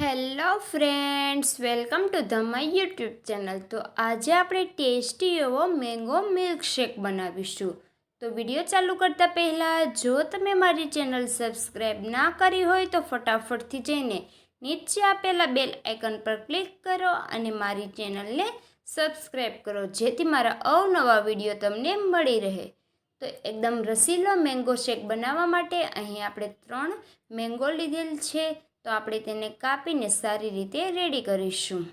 Hello friends, welcome to the my YouTube channel. તો આજે આપણે ટેસ્ટી એવો મેંગો મિલ્કશેક બનાવીશું. તો વીડિયો ચાલુ કરતાં પહેલાં, જો તમે મારી ચેનલ સબસ્ક્રાઈબ ના કરી હોય તો ફટાફટથી જઈને નીચે આપેલા બેલ આઇકન પર ક્લિક કરો અને મારી ચેનલને સબસ્ક્રાઈબ કરો, જેથી મારા અવનવા વીડિયો તમને મળી રહે. તો એકદમ રસીલો મેંગો શેક બનાવવા માટે અહીં આપણે ત્રણ મેંગો લીધેલ છે. તો આપણે તેને કાપીને સારી રીતે રેડી કરીશું.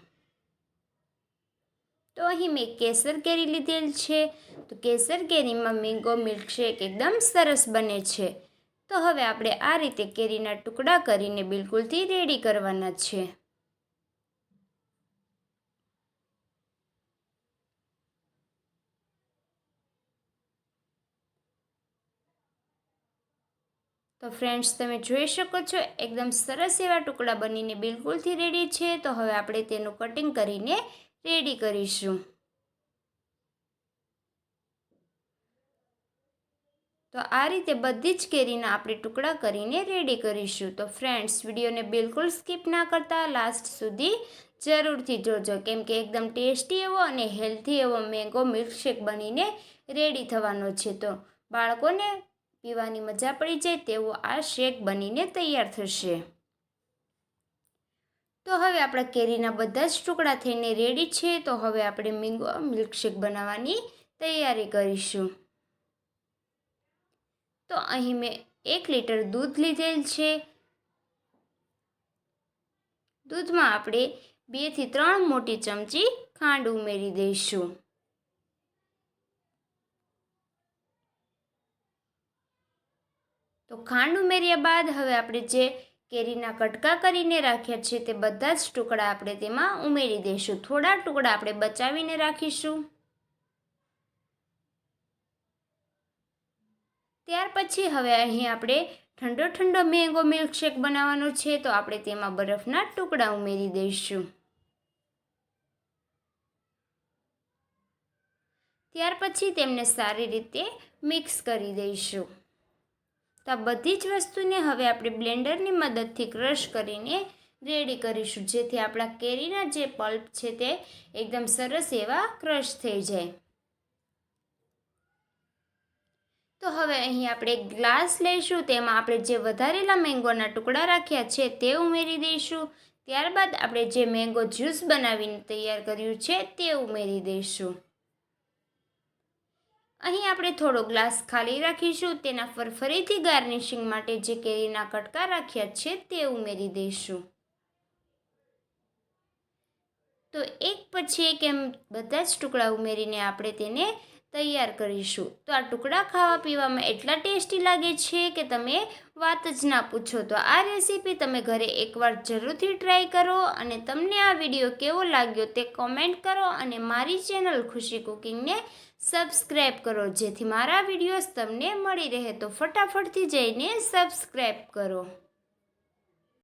તો અહીં મેં કેસર કેરી લીધેલ છે. તો કેસર કેરીમાં મેંગો મિલ્કશેક એકદમ સરસ બને છે. તો હવે આપણે આ રીતે કેરીના ટુકડા કરીને બિલકુલથી રેડી કરવાના છે. તો ફ્રેન્ડ્સ તમે જોઈ શકો છો, એકદમ સરસ એવા ટુકડા બનીને બિલકુલથી રેડી છે. તો હવે આપણે તેનું કટિંગ કરીને રેડી કરીશું. તો આ રીતે બધી જ કેરીના આપણે ટુકડા કરીને રેડી કરીશું. તો ફ્રેન્ડ્સ વિડીયોને બિલકુલ સ્કીપ ના કરતા લાસ્ટ સુધી જરૂરથી જોજો. કેમ કે એકદમ ટેસ્ટી એવો અને હેલ્ધી એવો મેંગો મિલ્કશેક બનીને રેડી થવાનો છે. તો બાળકોને પીવાની મજા પડી જાય તેવો આ શેક બનીને તૈયાર થશે. તો હવે આપણા કેરીના બધા જ ટુકડા થઈને રેડી છે, તો હવે આપણે મેંગો મિલ્કશેક બનાવવાની તૈયારી કરીશું. તો અહીં મેં એક લીટર દૂધ લીધેલ છે. દૂધમાં આપણે બેથી ત્રણ મોટી ચમચી ખાંડ ઉમેરી દઈશું. તો ખાંડ ઉમેર્યા બાદ હવે આપણે જે કેરીના કટકા કરીને રાખ્યા છે તે બધા જ ટુકડા આપણે તેમાં ઉમેરી દઈશું. થોડા ટુકડા આપણે બચાવીને રાખીશું. ત્યાર પછી હવે અહીં આપણે ઠંડો ઠંડો મેંગો મિલ્કશેક બનાવવાનો છે તો આપણે તેમાં બરફના ટુકડા ઉમેરી દઈશું. ત્યાર પછી તેમને સારી રીતે મિક્સ કરી દઈશું. તો આ બધી જ વસ્તુને હવે આપણે બ્લેન્ડરની મદદથી ક્રશ કરીને રેડી કરીશું, જેથી આપણા કેરીના જે પલ્પ છે તે એકદમ સરસ એવા ક્રશ થઈ જાય. તો હવે અહીં આપણે ગ્લાસ લઈશું, તેમાં આપણે જે વધારેલા મેંગોના ટુકડા રાખ્યા છે તે ઉમેરી દઈશું. ત્યારબાદ આપણે જે મેંગો જ્યુસ બનાવીને તૈયાર કર્યું છે તે ઉમેરી દઈશું. અહીં આપણે થોડો ગ્લાસ ખાલી રાખીશું, તેના પર ફરીથી ગાર્નિશિંગ માટે જે કેરીના કટકા રાખ્યા છે તે ઉમેરી દઈશું. તો એક પછી એક એમ બધા જ ટુકડા ઉમેરીને આપણે તેને તૈયાર કરીશું. તો આ ટુકડા ખાવા પીવામાં એટલા ટેસ્ટી લાગે છે કે તમે વાત જ ના પૂછો. તો આ રેસીપી તમે ઘરે એકવાર જરૂરથી ટ્રાય કરો અને તમને આ વીડિયો કેવો લાગ્યો તે કોમેન્ટ કરો અને મારી ચેનલ ખુશી કુકિંગને સબસ્ક્રાઈબ કરો, જેથી મારા વિડીયોઝ તમને મળી રહે. તો ફટાફટથી જઈને સબસ્ક્રાઈબ કરો.